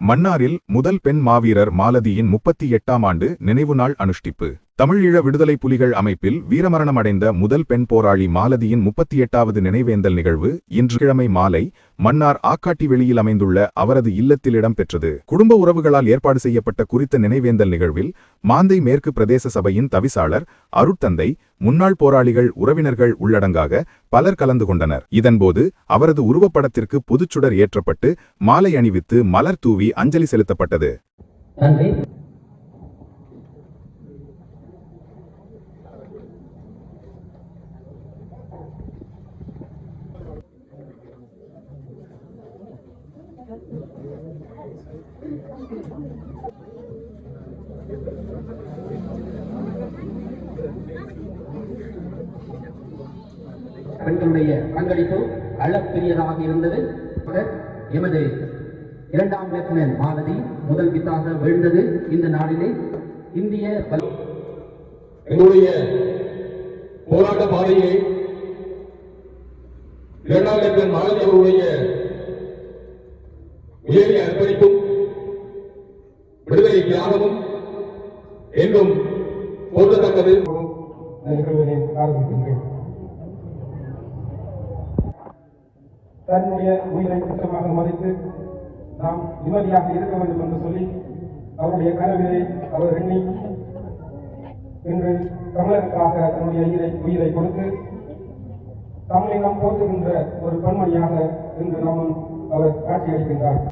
மன்னாரில் முதல் பெண் மாவீரர் மாலதியின் முப்பத்தி எட்டாம் ஆண்டு நினைவு நாள் அனுஷ்டிப்பு. தமிழீழ விடுதலை புலிகள் அமைப்பில் வீரமரணம் அடைந்த முதல் பெண் போராளி மாலதியின் முப்பத்தி எட்டாவது நினைவேந்தல் நிகழ்வு இன்று கிழமை மாலை மன்னார் ஆக்காட்டி வெளியில் அமைந்துள்ள அவரது இல்லத்தில் இடம்பெற்றது. குடும்ப உறவுகளால் ஏற்பாடு செய்யப்பட்ட குறித்த நினைவேந்தல் நிகழ்வில் மாந்தை மேற்கு பிரதேச சபையின் தவிசாளர் அருட்தந்தை முன்னாள் போராளிகள் உறவினர்கள் உள்ளடங்காக பலர் கலந்து கொண்டனர். இதன்போது அவரது உருவப்படத்திற்கு புதுச்சுடர் ஏற்றப்பட்டு மாலை அணிவித்து மலர் தூவி அஞ்சலி செலுத்தப்பட்டது. பெண்களுடைய பங்களிப்பு அளப்பெரியதாக இருந்தது. எமது இரண்டாம் லெப்டினன்ட் மாலதி முதல் வித்தாக விழுந்தது இந்த நாளிலே. இந்திய எங்களுடைய போராட்ட பாதையை இரண்டாம் லட்சம் மாலதி அவருடைய உயரிய விடுதலை தியாகமும் என்றும் போற்றத்தக்கது. தன்னுடைய உயிரை குற்றமாக மதித்து நாம் நிம்மதியாக இருக்க வேண்டும் என்று சொல்லி அவருடைய கனவிலே அவர் எண்ணி இன்று தமிழருக்காக தன்னுடைய உயிரை உயிரை கொடுத்து தமிழை நாம் போற்றுகின்ற ஒரு பெண்மணியாக இன்று நாம் அவர் காட்சியளிக்கின்றார்.